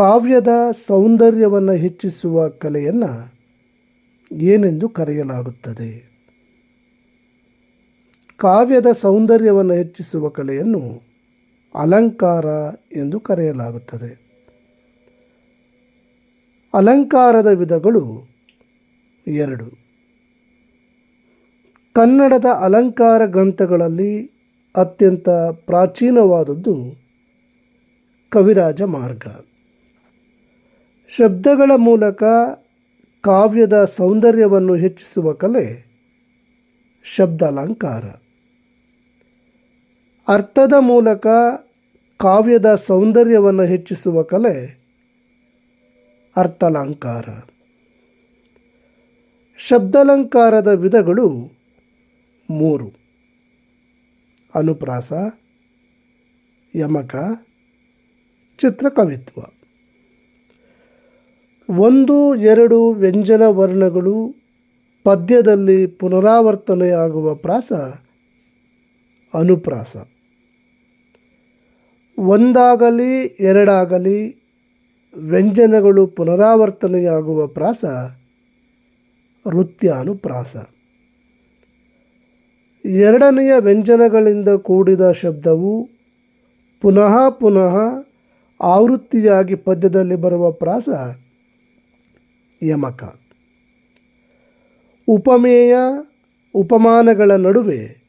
ಕಾವ್ಯದ ಸೌಂದರ್ಯವನ್ನು ಹೆಚ್ಚಿಸುವ ಕಲೆಯನ್ನು ಏನೆಂದು ಕರೆಯಲಾಗುತ್ತದೆ? ಕಾವ್ಯದ ಸೌಂದರ್ಯವನ್ನು ಹೆಚ್ಚಿಸುವ ಕಲೆಯನ್ನು ಅಲಂಕಾರ ಎಂದು ಕರೆಯಲಾಗುತ್ತದೆ. ಅಲಂಕಾರದ ವಿಧಗಳು ಎರಡು. ಕನ್ನಡದ ಅಲಂಕಾರ ಗ್ರಂಥಗಳಲ್ಲಿ ಅತ್ಯಂತ ಪ್ರಾಚೀನವಾದದ್ದು ಕವಿರಾಜ ಮಾರ್ಗ. ಶಬ್ದಗಳ ಮೂಲಕ ಕಾವ್ಯದ ಸೌಂದರ್ಯವನ್ನು ಹೆಚ್ಚಿಸುವ ಕಲೆ ಶಬ್ದಾಲಂಕಾರ. ಅರ್ಥದ ಮೂಲಕ ಕಾವ್ಯದ ಸೌಂದರ್ಯವನ್ನು ಹೆಚ್ಚಿಸುವ ಕಲೆ ಅರ್ಥಾಲಂಕಾರ. ಶಬ್ದಾಲಂಕಾರದ ವಿಧಗಳು ಮೂರು. ಅನುಪ್ರಾಸ, ಯಮಕ, ಚಿತ್ರಕವಿತ್ವ. ಒಂದು, ಎರಡು ವ್ಯಂಜನ ವರ್ಣಗಳು ಪದ್ಯದಲ್ಲಿ ಪುನರಾವರ್ತನೆಯಾಗುವ ಪ್ರಾಸ ಅನುಪ್ರಾಸ. ಒಂದಾಗಲಿ, ಎರಡಾಗಲಿ ವ್ಯಂಜನಗಳು ಪುನರಾವರ್ತನೆಯಾಗುವ ಪ್ರಾಸ ನೃತ್ಯಾನುಪ್ರಾಸ ಎರಡನೆಯ ವ್ಯಂಜನಗಳಿಂದ ಕೂಡಿದ ಶಬ್ದವು ಪುನಃ ಪುನಃ ಆವೃತ್ತಿಯಾಗಿ ಪದ್ಯದಲ್ಲಿ ಬರುವ ಪ್ರಾಸ ಯಮಕ. ಉಪಮೇಯ ಉಪಮಾನಗಳ ನಡುವೆ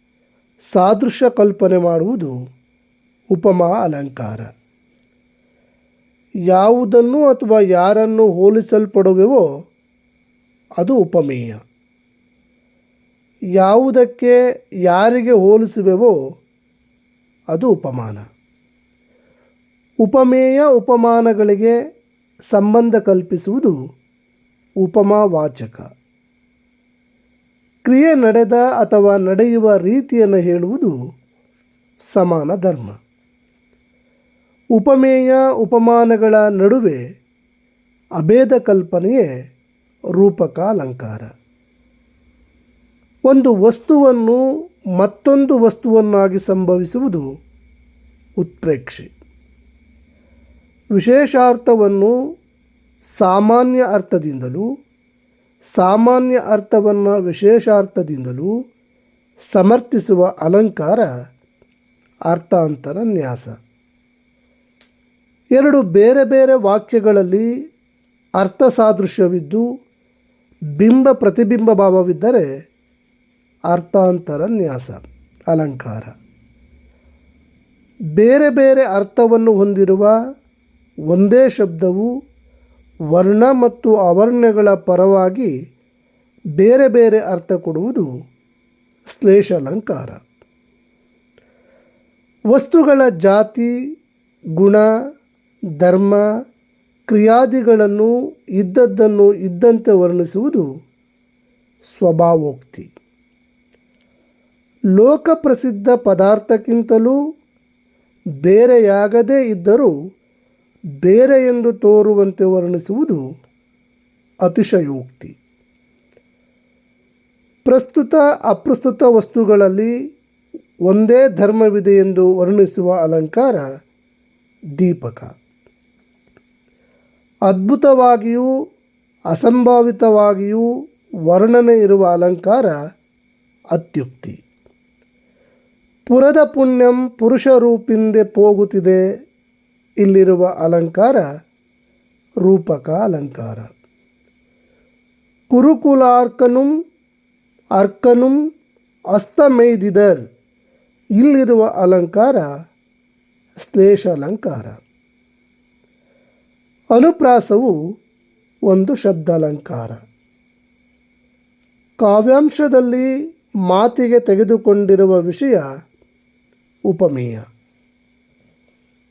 ಸಾದೃಶ್ಯ ಕಲ್ಪನೆ ಮಾಡುವುದು ಉಪಮಾ ಅಲಂಕಾರ. ಯಾವುದನ್ನು ಅಥವಾ ಯಾರನ್ನು ಹೋಲಿಸಲ್ಪಡುವೆವೋ ಅದು ಉಪಮೇಯ. ಯಾವುದಕ್ಕೆ ಯಾರಿಗೆ ಹೋಲಿಸುವೆವೋ ಅದು ಉಪಮಾನ. ಉಪಮೇಯ ಉಪಮಾನಗಳಿಗೆ ಸಂಬಂಧ ಕಲ್ಪಿಸುವುದು ಉಪಮಾವಾಚಕ. ಕ್ರಿಯೆ ನಡೆದ ಅಥವಾ ನಡೆಯುವ ರೀತಿಯನ್ನು ಹೇಳುವುದು ಸಮಾನ ಧರ್ಮ. ಉಪಮೇಯ ಉಪಮಾನಗಳ ನಡುವೆ ಅಭೇದ ಕಲ್ಪನೆಯೇ ರೂಪಕ ಅಲಂಕಾರ ಒಂದು ವಸ್ತುವನ್ನು ಮತ್ತೊಂದು ವಸ್ತುವನ್ನಾಗಿ ಸಂಭವಿಸುವುದು ಉತ್ಪ್ರೇಕ್ಷೆ. ವಿಶೇಷಾರ್ಥವನ್ನು ಸಾಮಾನ್ಯ ಅರ್ಥದಿಂದಲೂ, ಸಾಮಾನ್ಯ ಅರ್ಥವನ್ನು ವಿಶೇಷಾರ್ಥದಿಂದಲೂ ಸಮರ್ಥಿಸುವ ಅಲಂಕಾರ ಅರ್ಥಾಂತರ ನ್ಯಾಸ. ಎರಡು ಬೇರೆ ಬೇರೆ ವಾಕ್ಯಗಳಲ್ಲಿ ಅರ್ಥ ಸಾದೃಶ್ಯವಿದ್ದು, ಬಿಂಬ ಪ್ರತಿಬಿಂಬ ಭಾವವಿದ್ದರೆ ಅರ್ಥಾಂತರ ನ್ಯಾಸ, ಅಲಂಕಾರ. ಬೇರೆ ಬೇರೆ ಅರ್ಥವನ್ನು ಹೊಂದಿರುವ ಒಂದೇ ಶಬ್ದವು ವರ್ಣ ಮತ್ತು ಅವರ್ಣಗಳ ಪರವಾಗಿ ಬೇರೆ ಬೇರೆ ಅರ್ಥ ಕೊಡುವುದು ಶ್ಲೇಷಾಲಂಕಾರ. ವಸ್ತುಗಳ ಜಾತಿ, ಗುಣ, ಧರ್ಮ, ಕ್ರಿಯಾದಿಗಳನ್ನು ಇದ್ದದ್ದನ್ನು ಇದ್ದಂತೆ ವರ್ಣಿಸುವುದು ಸ್ವಭಾವೋಕ್ತಿ. ಲೋಕಪ್ರಸಿದ್ಧ ಪದಾರ್ಥಕ್ಕಿಂತಲೂ ಬೇರೆಯಾಗದೇ ಇದ್ದರೂ ಬೇರೆ ಎಂದು ತೋರುವಂತೆ ವರ್ಣಿಸುವುದು ಅತಿಶಯೋಕ್ತಿ. ಪ್ರಸ್ತುತ ಅಪ್ರಸ್ತುತ ವಸ್ತುಗಳಲ್ಲಿ ಒಂದೇ ಧರ್ಮವಿದೆ ಎಂದು ವರ್ಣಿಸುವ ಅಲಂಕಾರ ದೀಪಕ. ಅದ್ಭುತವಾಗಿಯೂ ಅಸಂಭಾವಿತವಾಗಿಯೂ ವರ್ಣನೆ ಇರುವ ಅಲಂಕಾರ ಅತ್ಯುಕ್ತಿ. ಪುರದ ಪುಣ್ಯಂ ಪುರುಷ ರೂಪಿಂದೆ ಪೋಗುತ್ತಿದೆ ಇಲ್ಲಿರುವ ಅಲಂಕಾರ, ರೂಪಕ ಅಲಂಕಾರ. ಕುರುಕುಲಾರ್ಕನುಂ, ಅರ್ಕನುಂ ಅಸ್ತಮೇದಿದರ್ ಇಲ್ಲಿರುವ ಅಲಂಕಾರ, ಶ್ಲೇಷ ಅಲಂಕಾರ. ಅನುಪ್ರಾಸವು ಒಂದು ಶಬ್ದಾಲಂಕಾರ ಕಾವ್ಯಾಂಶದಲ್ಲಿ ಮಾತಿಗೆ ತೆಗೆದುಕೊಂಡಿರುವ ವಿಷಯ ಉಪಮೇಯ.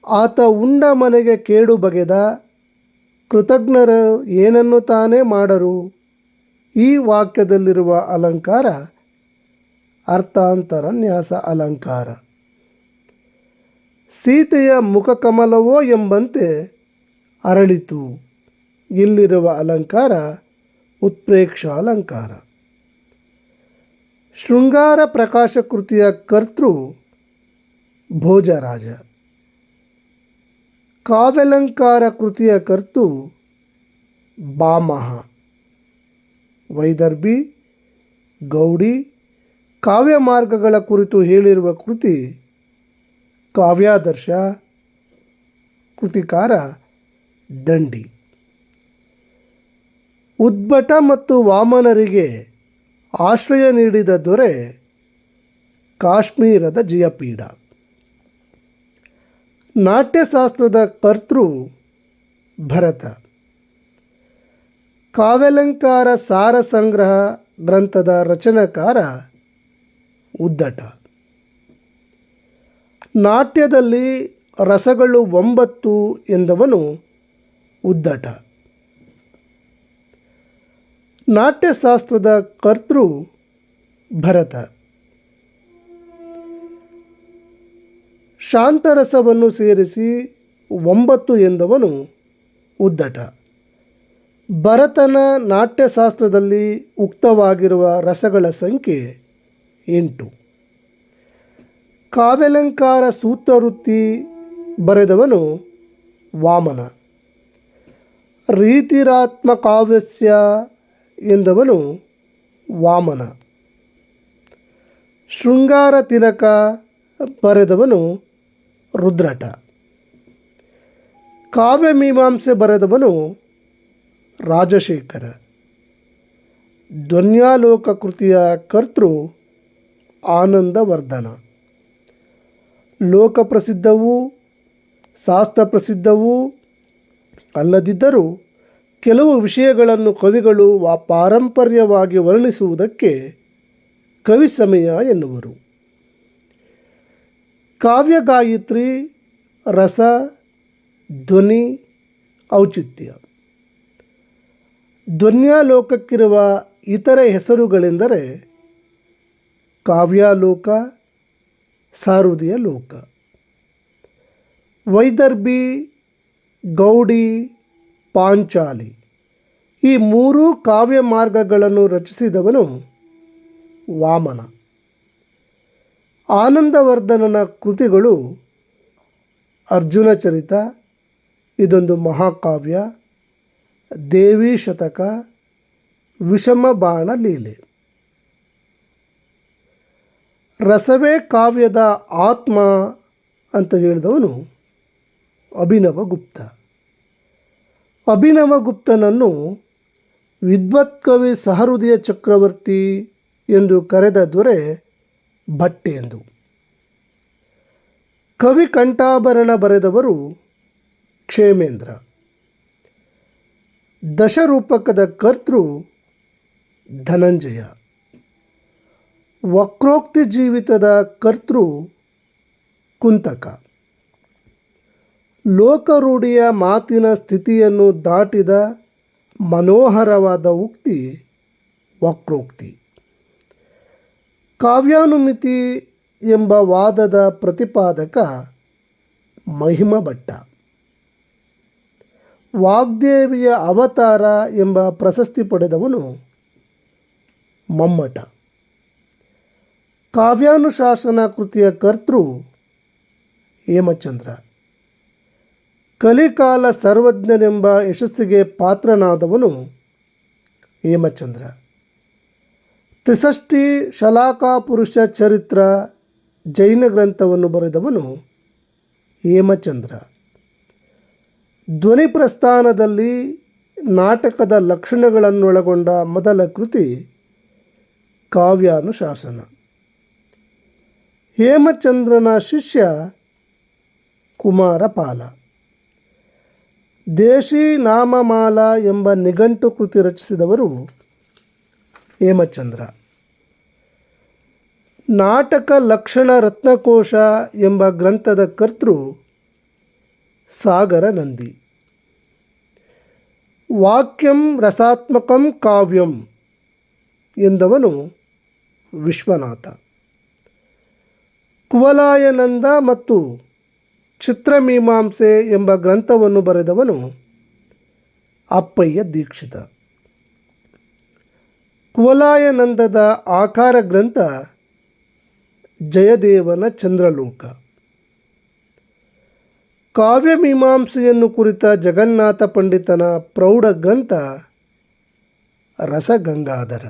ಆತ ಉಂಡ ಮನೆಗೆ ಕೇಡು ಬಗೆದ ಕೃತಜ್ಞರು ಏನನ್ನು ತಾನೇ ಮಾಡರು? ಈ ವಾಕ್ಯದಲ್ಲಿರುವ ಅಲಂಕಾರ ಅರ್ಥಾಂತರ ನ್ಯಾಸ ಅಲಂಕಾರ. ಸೀತೆಯ ಮುಖಕಮಲವೋ ಎಂಬಂತೆ ಅರಳಿತು. ಇಲ್ಲಿರುವ ಅಲಂಕಾರ ಉತ್ಪ್ರೇಕ್ಷ ಅಲಂಕಾರ ಶೃಂಗಾರ ಪ್ರಕಾಶ ಕೃತಿಯ ಕರ್ತೃ ಭೋಜರಾಜ. ಕಾವ್ಯಲಂಕಾರ ಕೃತಿಯ ಕರ್ತು ಬಾಮಹ. ವೈದರ್ಭಿ, ಗೌಡಿ, ಕಾವ್ಯ ಮಾರ್ಗಗಳ ಕುರಿತು ಹೇಳಿರುವ ಕೃತಿ ಕಾವ್ಯಾದರ್ಶ, ಕೃತಿಕಾರ ದಂಡಿ. ಉದ್ಭಟ ಮತ್ತು ವಾಮನರಿಗೆ ಆಶ್ರಯ ನೀಡಿದ ದೊರೆ ಕಾಶ್ಮೀರದ ಜಯಪೀಡ ನಾಟ್ಯಶಾಸ್ತ್ರದ ಕರ್ತೃ ಭರತ. ಕಾವ್ಯಲಂಕಾರ ಸಾರ ಸಂಗ್ರಹ ಗ್ರಂಥದ ರಚನಾಕಾರ ಉದ್ದಟ. ನಾಟ್ಯದಲ್ಲಿ ರಸಗಳು ಒಂಬತ್ತು ಎಂದವನು ಉದ್ದಟ. ನಾಟ್ಯಶಾಸ್ತ್ರದ ಕರ್ತೃ ಭರತ. ಶಾಂತರಸವನ್ನು ಸೇರಿಸಿ ಒಂಬತ್ತು ಎಂದವನು ಉದ್ದಟ. ಭರತನ ನಾಟ್ಯಶಾಸ್ತ್ರದಲ್ಲಿ ಉಕ್ತವಾಗಿರುವ ರಸಗಳ ಸಂಖ್ಯೆ ಎಂಟು. ಕಾವ್ಯಲಂಕಾರ ಸೂತ್ರವೃತ್ತಿ ಬರೆದವನು ವಾಮನ. ರೀತಿರಾತ್ಮ ಕಾವ್ಯಸ್ಯ ಎಂದವನು ವಾಮನ. ಶೃಂಗಾರ ತಿಲಕ ಬರೆದವನು ರುದ್ರಟ. ಕಾವ್ಯಮೀಮಾಂಸೆ ಬರೆದವನು ರಾಜಶೇಖರ. ಧ್ವನ್ಯಾಲೋಕ ಕೃತಿಯ ಕರ್ತೃ ಆನಂದವರ್ಧನ. ಲೋಕಪ್ರಸಿದ್ಧವೂ ಶಾಸ್ತ್ರಪ್ರಸಿದ್ಧವೂ ಅಲ್ಲದಿದ್ದರೂ ಕೆಲವು ವಿಷಯಗಳನ್ನು ಕವಿಗಳು ವಾ ಪಾರಂಪರ್ಯವಾಗಿ ವರ್ಣಿಸುವುದಕ್ಕೆ ಕವಿ ಸಮಯ ಎನ್ನುವರು. ಕಾವ್ಯಗಾಯತ್ರಿ, ರಸ, ಧ್ವನಿ, ಔಚಿತ್ಯ. ಧ್ವನ್ಯಾಲೋಕಕ್ಕಿರುವ ಇತರೆ ಹೆಸರುಗಳೆಂದರೆ ಕಾವ್ಯಾಲೋಕ ಸಾರುದಿಯ ಲೋಕ ವೈದರ್ಭಿ, ಗೌಡಿ, ಪಾಂಚಾಲಿ ಈ ಮೂರೂ ಕಾವ್ಯ ಮಾರ್ಗಗಳನ್ನು ರಚಿಸಿದವನು ವಾಮನ. ಆನಂದವರ್ಧನನ ಕೃತಿಗಳು ಅರ್ಜುನ ಚರಿತ, ಇದೊಂದು ಮಹಾಕಾವ್ಯ, ದೇವಿ ಶತಕ, ವಿಷಮ ಬಾಣ ಲೀಲೆ. ರಸವೇ ಕಾವ್ಯದ ಆತ್ಮ ಅಂತ ಹೇಳಿದವನು ಅಭಿನವ ಗುಪ್ತ. ಅಭಿನವ ಗುಪ್ತನನ್ನು ವಿದ್ವತ್ಕವಿ ಸಹೃದಯ ಚಕ್ರವರ್ತಿ ಎಂದು ಕರೆದ ದೊರೆ ಭಟ್ಟೆ ಎಂದು. ಕವಿ ಕಂಠಾಭರಣ ಬರೆದವರು ಕ್ಷೇಮೇಂದ್ರ. ದಶರೂಪಕದ ಕರ್ತೃ ಧನಂಜಯ. ವಕ್ರೋಕ್ತಿ ಜೀವಿತದ ಕರ್ತೃ ಕುಂತಕ. ಲೋಕರೂಢಿಯ ಮಾತಿನ ಸ್ಥಿತಿಯನ್ನು ದಾಟಿದ ಮನೋಹರವಾದ ಉಕ್ತಿ ವಕ್ರೋಕ್ತಿ. ಕಾವ್ಯಾನುಮಿತಿ ಎಂಬ ವಾದದ ಪ್ರತಿಪಾದಕ ಮಹಿಮ ಭಟ್ಟ ವಾಗ್ದೇವಿಯ ಅವತಾರ ಎಂಬ ಪ್ರಶಸ್ತಿ ಪಡೆದವನು ಮಮ್ಮಟ. ಕಾವ್ಯಾನುಶಾಸನ ಕೃತಿಯ ಕರ್ತೃ ಹೇಮಚಂದ್ರ. ಕಲಿಕಾಲ ಸರ್ವಜ್ಞನೆಂಬ ಯಶಸ್ಸಿಗೆ ಪಾತ್ರನಾದವನು ಹೇಮಚಂದ್ರ. ತ್ರಿಷಷ್ಟಿ ಶಲಾಕಾ ಪುರುಷ ಚರಿತ್ರ ಜೈನ ಗ್ರಂಥವನ್ನು ಬರೆದವನು ಹೇಮಚಂದ್ರ. ಧ್ವನಿ ಪ್ರಸ್ಥಾನದಲ್ಲಿ ನಾಟಕದ ಲಕ್ಷಣಗಳನ್ನೊಳಗೊಂಡ ಮೊದಲ ಕೃತಿ ಕಾವ್ಯಾನುಶಾಸನ. ಹೇಮಚಂದ್ರನ ಶಿಷ್ಯ ಕುಮಾರಪಾಲ. ದೇಶಿ ನಾಮಮಾಲ ಎಂಬ ನಿಘಂಟು ಕೃತಿ ರಚಿಸಿದವರು ಹೇಮಚಂದ್ರ. ನಾಟಕ ಲಕ್ಷಣ ರತ್ನಕೋಶ ಎಂಬ ಗ್ರಂಥದ ಕರ್ತೃ ಸಾಗರ ನಂದಿ. ವಾಕ್ಯಂ ರಸಾತ್ಮಕಂ ಕಾವ್ಯಂ ಎಂದವನು ವಿಶ್ವನಾಥ. ಕುವಲಾಯನಂದ ಮತ್ತು ಚಿತ್ರಮೀಮಾಂಸೆ ಎಂಬ ಗ್ರಂಥವನ್ನು ಬರೆದವನು ಅಪ್ಪಯ್ಯ ದೀಕ್ಷಿತ. ಕುವಲಾಯನಂದದ ಆಕಾರ ಗ್ರಂಥ ಜಯದೇವನ ಚಂದ್ರಲೋಕ. ಕಾವ್ಯಮೀಮಾಂಸೆಯನ್ನು ಕುರಿತ ಜಗನ್ನಾಥ ಪಂಡಿತನ ಪ್ರೌಢ ಗ್ರಂಥ ರಸಗಂಗಾಧರ.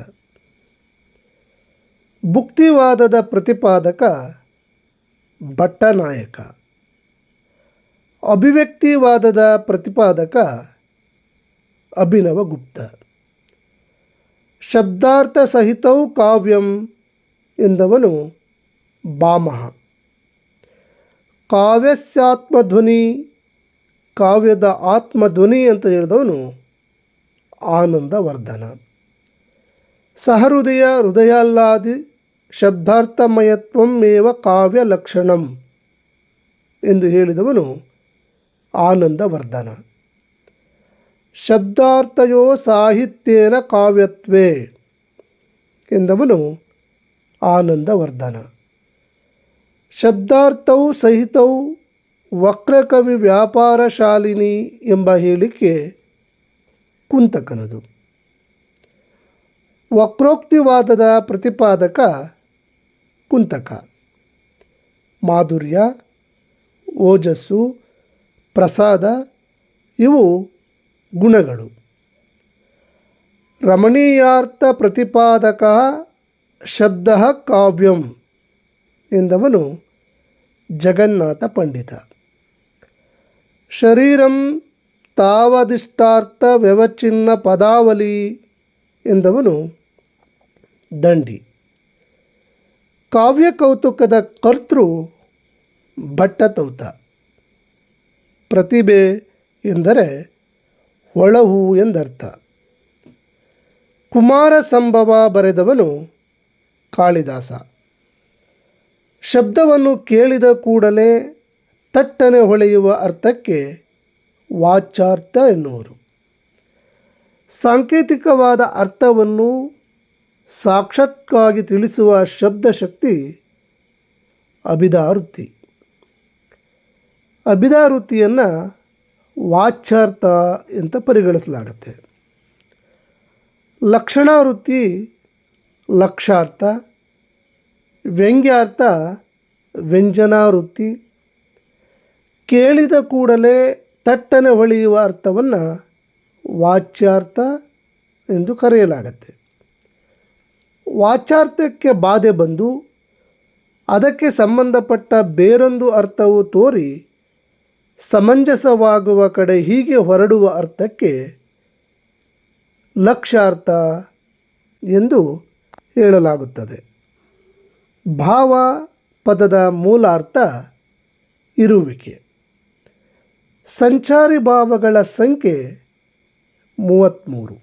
ಭುಕ್ತಿವಾದದ ಪ್ರತಿಪಾದಕ ಭಟ್ಟನಾಯಕ. ಅಭಿವ್ಯಕ್ತಿವಾದದ ಪ್ರತಿಪಾದಕ ಅಭಿನವಗುಪ್ತ. ಶಬ್ದಾರ್ಥ ಸಹಿತವು ಕಾವ್ಯಂ ಎಂದವನು ಬಾಮಹ. ಕಾವ್ಯಸ್ಯಾತ್ಮಧ್ವನಿ, ಕಾವ್ಯದ ಆತ್ಮಧ್ವನಿ ಅಂತ ಹೇಳಿದವನು ಆನಂದವರ್ಧನ. ಸಹೃದಯ ಹೃದಯಾಲ್ಲಾದಿ ಶಬ್ದಾರ್ಥಮಯತ್ವಮೇವ ಕಾವ್ಯ ಲಕ್ಷಣಂ ಎಂದು ಹೇಳಿದವನು ಆನಂದವರ್ಧನ. ಶಬ್ದಾರ್ಥಯೋ ಸಾಹಿತ್ಯೇನ ಕಾವ್ಯತ್ವೇ ಎಂದವನು ಆನಂದವರ್ಧನ. ಶಬ್ದಾರ್ಥವು ಸಹಿತವು ವಕ್ರಕವಿ ವ್ಯಾಪಾರ ಶಾಲಿನಿ ಎಂಬ ಹೇಳಿಕೆ ಕುಂತಕನದು. ವಕ್ರೋಕ್ತಿವಾದದ ಪ್ರತಿಪಾದಕ ಕುಂತಕ. ಮಾಧುರ್ಯ, ಓಜಸ್ಸು, ಪ್ರಸಾದ ಇವು ಗುಣಗಳು. ರಮಣೀಯಾರ್ಥ ಪ್ರತಿಪಾದಕ ಶಬ್ದ ಕಾವ್ಯಂ. ಎಂದವನು ಜಗನ್ನಾಥ ಪಂಡಿತ. ಶರೀರಂ ತಾವದಿಷ್ಟಾರ್ಥ ವ್ಯವಚ್ಛಿನ್ನ ಪದಾವಲಿ ಎಂದವನು ದಂಡಿ. ಕಾವ್ಯ ಕೌತುಕದ ಕರ್ತೃ ಭಟ್ಟತೌತ. ಪ್ರತಿಭೆ ಎಂದರೆ ಹೊಳಹು ಎಂದರ್ಥ. ಕುಮಾರ ಸಂಭವ ಬರೆದವನು ಕಾಳಿದಾಸ. ಶಬ್ದವನ್ನು ಕೇಳಿದ ಕೂಡಲೇ ತಟ್ಟನೆ ಹೊಳೆಯುವ ಅರ್ಥಕ್ಕೆ ವಾಚಾರ್ಥ ಎನ್ನುವರು. ಸಾಂಕೇತಿಕವಾದ ಅರ್ಥವನ್ನು ಸಾಕ್ಷಾತ್ಕಾಗಿ ತಿಳಿಸುವ ಶಬ್ದಶಕ್ತಿ ಅಭಿದಾರುತಿ. ಅಭಿದಾರುತಿಯನ್ನು ವಾಚ್ಯಾರ್ಥ ಅಂತ ಪರಿಗಣಿಸಲಾಗುತ್ತೆ. ಲಕ್ಷಣಾವೃತ್ತಿ ಲಕ್ಷಾರ್ಥ ವ್ಯಂಗ್ಯಾರ್ಥ ವ್ಯಂಜನಾವೃತ್ತಿ ಕೇಳಿದ ಕೂಡಲೇ ತಟ್ಟನೆ ಹೊಳೆಯುವ ಅರ್ಥವನ್ನು ವಾಚ್ಯಾರ್ಥ ಎಂದು ಕರೆಯಲಾಗತ್ತೆ. ವಾಚಾರ್ಥಕ್ಕೆ ಬಾಧೆ ಬಂದು ಅದಕ್ಕೆ ಸಂಬಂಧಪಟ್ಟ ಬೇರೊಂದು ಅರ್ಥವು ತೋರಿ ಸಮಂಜಸವಾಗುವ ಕಡೆ ಹೀಗೆ ಹೊರಡುವ ಅರ್ಥಕ್ಕೆ ಲಕ್ಷ್ಯಾರ್ಥ ಎಂದು ಹೇಳಲಾಗುತ್ತದೆ. ಭಾವ ಪದದ ಮೂಲಾರ್ಥ ಇರುವಿಕೆ. ಸಂಚಾರಿ ಭಾವಗಳ ಸಂಖ್ಯೆ ಮೂವತ್ತ್ಮೂರು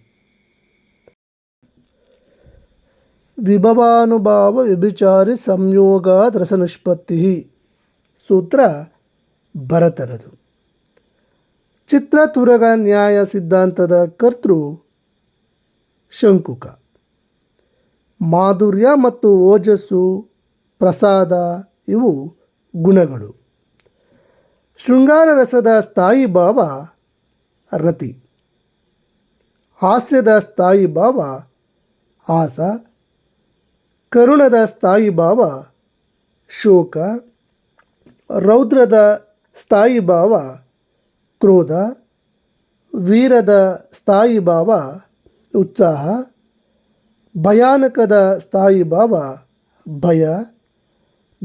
ವಿಭವಾನುಭಾವ ವ್ಯಭಿಚಾರಿ ಸಂಯೋಗಾದ ರಸನಿಷ್ಪತ್ತಿ ಸೂತ್ರ ಭರತನದು ಚಿತ್ರತುರಗ ನ್ಯಾಯ ಸಿದ್ಧಾಂತದ ಕರ್ತೃ ಶಂಕುಕ. ಮಾಧುರ್ಯ ಮತ್ತು ಓಜಸ್ಸು, ಪ್ರಸಾದ ಇವು ಗುಣಗಳು. ಶೃಂಗಾರ ರಸದ ಸ್ಥಾಯಿ ಭಾವ ರತಿ. ಹಾಸ್ಯದ ಸ್ಥಾಯಿ ಭಾವ ಹಾಸ ಕರುಣದ ಸ್ಥಾಯಿ ಭಾವ ಶೋಕ. ರೌದ್ರದ ಸ್ಥಾಯಿ ಭಾವ ಕ್ರೋಧ. ವೀರದ ಸ್ಥಾಯಿ ಭಾವ ಉತ್ಸಾಹ. ಭಯಾನಕದ ಸ್ಥಾಯಿ ಭಾವ, ಭಯ,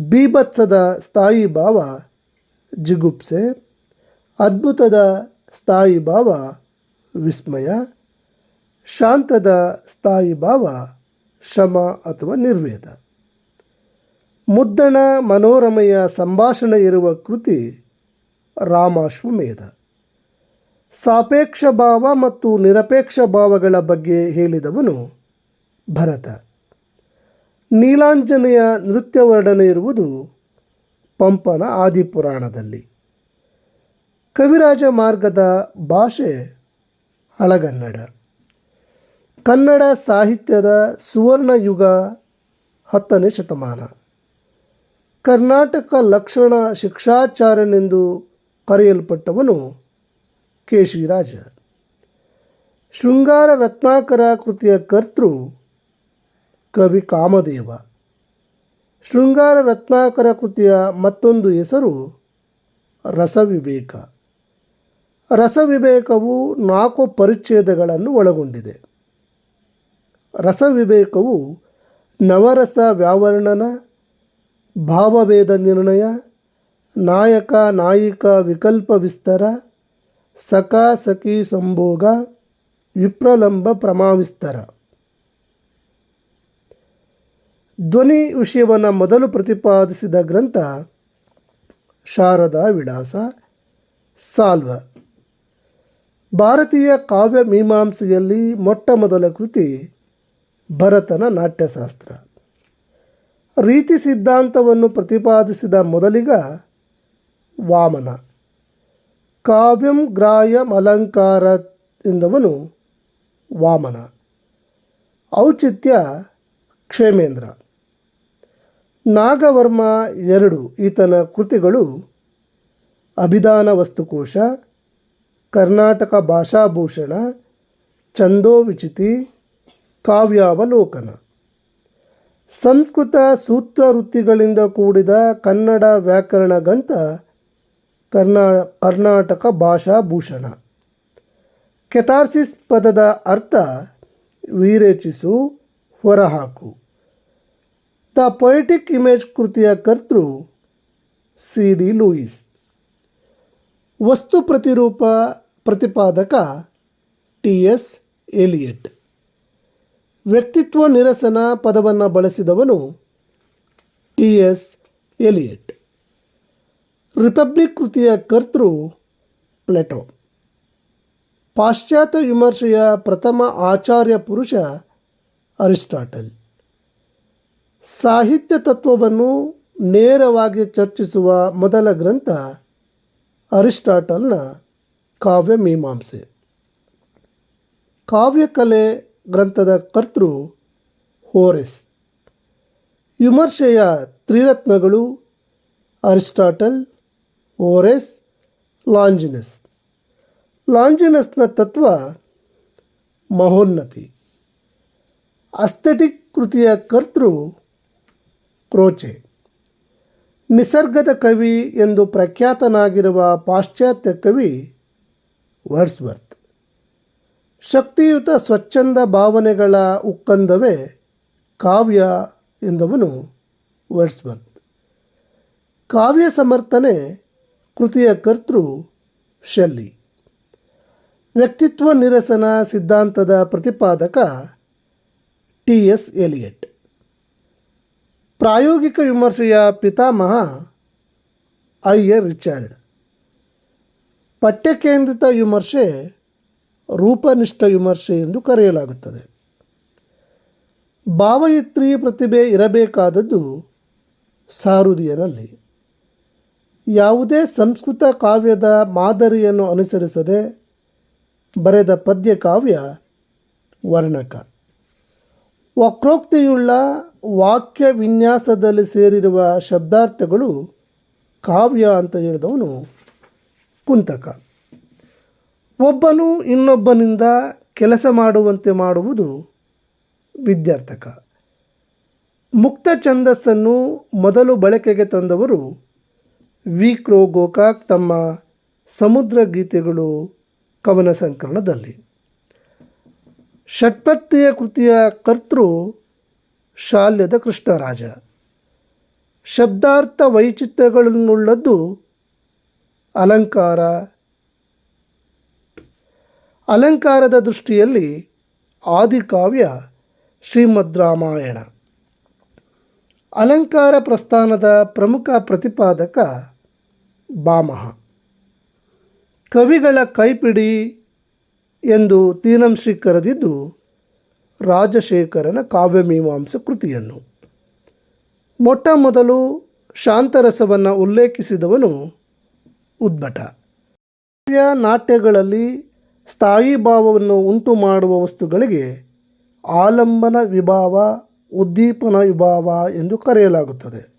ಬೀಭತ್ಸದ ಸ್ಥಾಯಿ ಭಾವ, ಜಿಗುಪ್ಸೆ, ಅದ್ಭುತದ ಸ್ಥಾಯಿ ಭಾವ, ವಿಸ್ಮಯ, ಶಾಂತದ ಸ್ಥಾಯಿ ಭಾವ ಶಮ ಅಥವಾ ನಿರ್ವೇದ. ಮುದ್ದಣ ಮನೋರಮೆಯ ಸಂಭಾಷಣೆ ಇರುವ ಕೃತಿ ರಾಮಾಶ್ವಮೇಧ. ಸಾಪೇಕ್ಷ ಭಾವ ಮತ್ತು ನಿರಪೇಕ್ಷ ಭಾವಗಳ ಬಗ್ಗೆ ಹೇಳಿದವನು ಭರತ. ನೀಲಾಂಜನೆಯ ನೃತ್ಯ ವರ್ಣನೆ ಇರುವುದು ಪಂಪನ ಆದಿಪುರಾಣದಲ್ಲಿ. ಕವಿರಾಜ ಮಾರ್ಗದ ಭಾಷೆ ಹಳಗನ್ನಡ. ಕನ್ನಡ ಸಾಹಿತ್ಯದ ಸುವರ್ಣ ಯುಗ ಹತ್ತನೇ ಶತಮಾನ. ಕರ್ನಾಟಕ ಲಕ್ಷಣ ಶಿಕ್ಷಾಚಾರ್ಯನೆಂದು ಕರೆಯಲ್ಪಟ್ಟವನು ಕೇಶಿರಾಜ ಶೃಂಗಾರ ರತ್ನಾಕರ ಕೃತಿಯ ಕರ್ತೃ ಕವಿ ಕಾಮದೇವ. ಶೃಂಗಾರ ರತ್ನಾಕರ ಕೃತಿಯ ಮತ್ತೊಂದು ಹೆಸರು ರಸವಿವೇಕ. ರಸವಿವೇಕವು ನಾಲ್ಕು ಪರಿಚ್ಛೇದಗಳನ್ನು ಒಳಗೊಂಡಿದೆ. ರಸವಿವೇಕವು ನವರಸ ವ್ಯಾವರ್ಣನ, ಭಾವಭೇದ ನಿರ್ಣಯ, ನಾಯಕ ನಾಯಿಕ ವಿಕಲ್ಪ ವಿಸ್ತಾರ, ಸಖಾ ಸಖಿ ಸಂಭೋಗ, ವಿಪ್ರಲಂಬ ಪ್ರಮಾವಿಸ್ತಾರ. ಧ್ವನಿ ವಿಷಯವನ್ನು ಮೊದಲು ಪ್ರತಿಪಾದಿಸಿದ ಗ್ರಂಥ ಶಾರದಾ ವಿಳಾಸ ಸಾಲ್ವ. ಭಾರತೀಯ ಕಾವ್ಯ ಮೀಮಾಂಸೆಯಲ್ಲಿ ಮೊಟ್ಟ ಮೊದಲ ಕೃತಿ ಭರತನ ನಾಟ್ಯಶಾಸ್ತ್ರ. ರೀತಿ ಸಿದ್ಧಾಂತವನ್ನು ಪ್ರತಿಪಾದಿಸಿದ ಮೊದಲಿಗ ವಾಮನ. ಕಾವ್ಯಂ ಗ್ರಾಯಂ ಅಲಂಕಾರ ಎಂದವನು ವಾಮನ. ಔಚಿತ್ಯ ಕ್ಷೇಮೇಂದ್ರ. ನಾಗವರ್ಮ ಎರಡು ಈತನ ಕೃತಿಗಳು ಅಭಿಧಾನ ವಸ್ತುಕೋಶ, ಕರ್ನಾಟಕ ಭಾಷಾಭೂಷಣ ಚಂದೋ ವಿಚಿತಿ ಕಾವ್ಯಾವಲೋಕನ. ಸಂಸ್ಕೃತ ಸೂತ್ರ ವೃತ್ತಿಗಳಿಂದ ಕೂಡಿದ ಕನ್ನಡ ವ್ಯಾಕರಣ ಗ್ರಂಥ ಕರ್ನಾ ಕರ್ನಾಟಕ ಭಾಷಾಭೂಷಣ. ಕೆಥಾರ್ಸಿಸ್ ಪದದ ಅರ್ಥ ವಿರೇಚಿಸು, ಹೊರಹಾಕು. ದ ಪೊಯೆಟಿಕ್ ಇಮೇಜ್ ಕೃತಿಯ ಕರ್ತೃ ಸಿ ಡಿ ಲೂಯಿಸ್. ವಸ್ತು ಪ್ರತಿರೂಪ ಪ್ರತಿಪಾದಕ ಟಿ ಎಸ್ ಎಲಿಯಟ್. ವ್ಯಕ್ತಿತ್ವ ನಿರಸನ ಪದವನ್ನು ಬಳಸಿದವನು ಟಿ ಎಸ್ ಎಲಿಯಟ್. ರಿಪಬ್ಲಿಕ್ ಕೃತಿಯ ಕರ್ತೃ ಪ್ಲೆಟೋ. ಪಾಶ್ಚಾತ್ಯ ವಿಮರ್ಶೆಯ ಪ್ರಥಮ ಆಚಾರ್ಯ ಪುರುಷ ಅರಿಸ್ಟಾಟಲ್. ಸಾಹಿತ್ಯ ತತ್ವವನ್ನು ನೇರವಾಗಿ ಚರ್ಚಿಸುವ ಮೊದಲ ಗ್ರಂಥ ಅರಿಸ್ಟಾಟಲ್ನ ಕಾವ್ಯ ಮೀಮಾಂಸೆ. ಕಾವ್ಯಕಲೆ ಗ್ರಂಥದ ಕರ್ತೃ ಹೋರೆಸ್. ವಿಮರ್ಶೆಯ ತ್ರಿರತ್ನಗಳು ಅರಿಸ್ಟಾಟಲ್ ಓರೆಸ್ ಲಾಂಜಿನಸ್. ಲಾಂಜಿನಸ್ನ ತತ್ವ ಮಹೋನ್ನತಿ. ಅಸ್ಥೆಟಿಕ್ ಕೃತಿಯ ಕರ್ತೃ ಕ್ರೋಚೆ. ನಿಸರ್ಗದ ಕವಿ ಎಂದು ಪ್ರಖ್ಯಾತನಾಗಿರುವ ಪಾಶ್ಚಾತ್ಯ ಕವಿ ವರ್ಡ್ಸ್ವರ್ತ್. ಶಕ್ತಿಯುತ ಸ್ವಚ್ಛಂದ ಭಾವನೆಗಳ ಉಕ್ಕಂದವೇ ಕಾವ್ಯ ಎಂದವನು ವರ್ಡ್ಸ್ವರ್ತ್. ಕಾವ್ಯ ಸಮರ್ಥನೆ ಕೃತಿಯ ಕರ್ತೃ ಶೆಲ್ಲಿ. ವ್ಯಕ್ತಿತ್ವ ನಿರಸನ ಸಿದ್ಧಾಂತದ ಪ್ರತಿಪಾದಕ ಟಿ ಎಸ್ ಎಲಿಯಟ್. ಪ್ರಾಯೋಗಿಕ ವಿಮರ್ಶೆಯ ಪಿತಾಮಹ ಐ ಎ ರಿಚಾರ್ಡ್. ಪಠ್ಯಕೇಂದ್ರಿತ ವಿಮರ್ಶೆ ರೂಪನಿಷ್ಠ ವಿಮರ್ಶೆ ಎಂದು ಕರೆಯಲಾಗುತ್ತದೆ. ಭಾವಯಿತ್ರಿ ಪ್ರತಿಭೆ ಇರಬೇಕಾದದ್ದು ಸಾರುದಿಯನಲ್ಲಿ. ಯಾವುದೇ ಸಂಸ್ಕೃತ ಕಾವ್ಯದ ಮಾದರಿಯನ್ನು ಅನುಸರಿಸದೆ ಬರೆದ ಪದ್ಯ ಕಾವ್ಯ ವರ್ಣಕ. ವಕ್ರೋಕ್ತಿಯುಳ್ಳ ವಾಕ್ಯ ವಿನ್ಯಾಸದಲ್ಲಿ ಸೇರಿರುವ ಶಬ್ದಾರ್ಥಗಳು ಕಾವ್ಯ ಅಂತ ಹೇಳಿದವನು ಕುಂತಕ. ಒಬ್ಬನು ಇನ್ನೊಬ್ಬನಿಂದ ಕೆಲಸ ಮಾಡುವಂತೆ ಮಾಡುವುದು ವಿದ್ಯಾರ್ಥಕ. ಮುಕ್ತ ಛಂದಸ್ಸನ್ನು ಮೊದಲು ಬಳಕೆಗೆ ತಂದವರು ವಿಕ್ರೋ ಗೋಕಾಕ್ ತಮ್ಮ ಸಮುದ್ರ ಗೀತೆಗಳು ಕವನ ಸಂಕಲನದಲ್ಲಿ. ಷಟ್ಪತ್ತಿಯ ಕೃತಿಯ ಕರ್ತೃ ಶಾಲ್ಯದ ಕೃಷ್ಣರಾಜ. ಶಬ್ದಾರ್ಥ ವೈಚಿತ್ರ್ಯಗಳನ್ನುಳ್ಳದ್ದು ಅಲಂಕಾರ. ಅಲಂಕಾರದ ದೃಷ್ಟಿಯಲ್ಲಿ ಆದಿಕಾವ್ಯ ಶ್ರೀಮದ್ ರಾಮಾಯಣ. ಅಲಂಕಾರ ಪ್ರಸ್ಥಾನದ ಪ್ರಮುಖ ಪ್ರತಿಪಾದಕ ಬಾಮಹ. ಕವಿಗಳ ಕೈಪಿಡಿ ಎಂದು ತೀನಂಶ್ರೀ ಕರೆದಿದ್ದು ರಾಜಶೇಖರನ ಕಾವ್ಯಮೀಮಾಂಸ ಕೃತಿಯನ್ನು. ಮೊಟ್ಟ ಮೊದಲು ಶಾಂತರಸವನ್ನು ಉಲ್ಲೇಖಿಸಿದವನು ಉದ್ಭಟ. ಕಾವ್ಯ ನಾಟ್ಯಗಳಲ್ಲಿ ಸ್ಥಾಯಿ ಭಾವವನ್ನು ಉಂಟು ಮಾಡುವ ವಸ್ತುಗಳಿಗೆ ಆಲಂಬನ ವಿಭಾವ, ಉದ್ದೀಪನ ವಿಭಾವ ಎಂದು ಕರೆಯಲಾಗುತ್ತದೆ.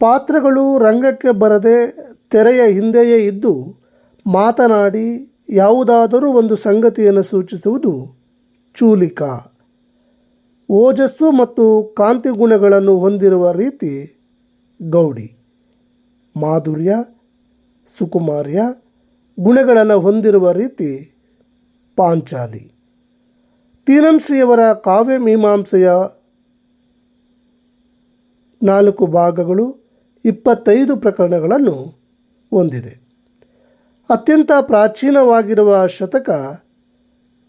ಪಾತ್ರಗಳು ರಂಗಕ್ಕೆ ಬರದೆ ತೆರೆಯ ಹಿಂದೆಯೇ ಇದ್ದು ಮಾತನಾಡಿ ಯಾವುದಾದರೂ ಒಂದು ಸಂಗತಿಯನ್ನು ಸೂಚಿಸುವುದು ಚೂಲಿಕ. ಓಜಸ್ಸು ಮತ್ತು ಕಾಂತಿ ಗುಣಗಳನ್ನು ಹೊಂದಿರುವ ರೀತಿ ಗೌಡಿ. ಮಾಧುರ್ಯ, ಸುಕುಮಾರ್ಯ ಗುಣಗಳನ್ನು ಹೊಂದಿರುವ ರೀತಿ ಪಾಂಚಾಲಿ. ತೀನಂಶ್ರೀಯವರ ಕಾವ್ಯ ಮೀಮಾಂಸೆಯ ನಾಲ್ಕು ಭಾಗಗಳು ಇಪ್ಪತ್ತೈದು ಪ್ರಕರಣಗಳನ್ನು ಹೊಂದಿದೆ. ಅತ್ಯಂತ ಪ್ರಾಚೀನವಾಗಿರುವ ಶತಕ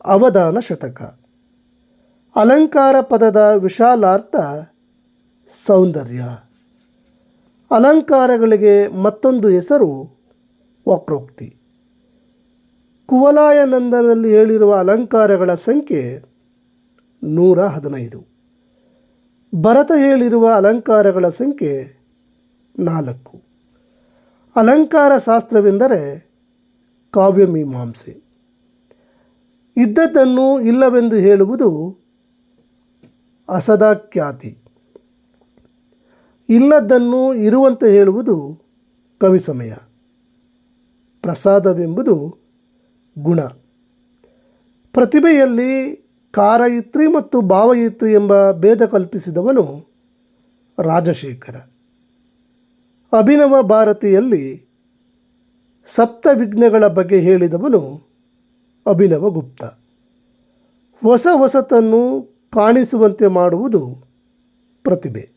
ಅವಧಾನ ಶತಕ. ಅಲಂಕಾರ ಪದದ ವಿಶಾಲಾರ್ಥ ಸೌಂದರ್ಯ. ಅಲಂಕಾರಗಳಿಗೆ ಮತ್ತೊಂದು ಹೆಸರು ವಕ್ರೋಕ್ತಿ. ಕುವಲಾಯನಂದನಲ್ಲಿ ಹೇಳಿರುವ ಅಲಂಕಾರಗಳ ಸಂಖ್ಯೆ ನೂರ ಹದಿನೈದು. ಭರತ ಹೇಳಿರುವ ಅಲಂಕಾರಗಳ ಸಂಖ್ಯೆ ನಾಲ್ಕು. ಅಲಂಕಾರ ಶಾಸ್ತ್ರವೆಂದರೆ ಕಾವ್ಯಮೀಮಾಂಸೆ. ಇದ್ದದ್ದನ್ನು ಇಲ್ಲವೆಂದು ಹೇಳುವುದು ಅಸದಾಖ್ಯಾತಿ. ಇಲ್ಲದ್ದನ್ನು ಇರುವಂತೆ ಹೇಳುವುದು ಕವಿಸಮಯ. ಪ್ರಸಾದವೆಂಬುದು ಗುಣ. ಪ್ರತಿಭೆಯಲ್ಲಿ ಕಾರಯಿತ್ರಿ ಮತ್ತು ಭಾವಯಿತ್ರಿ ಎಂಬ ಭೇದ ಕಲ್ಪಿಸಿದವನು ರಾಜಶೇಖರ. ಅಭಿನವ ಭಾರತಿಯಲ್ಲಿ ಸಪ್ತವಿಘ್ನಗಳ ಬಗ್ಗೆ ಹೇಳಿದವನು ಅಭಿನವ ಗುಪ್ತ. ಹೊಸ ಹೊಸತನ್ನು ಕಾಣಿಸುವಂತೆ ಮಾಡುವುದು ಪ್ರತಿಭೆ.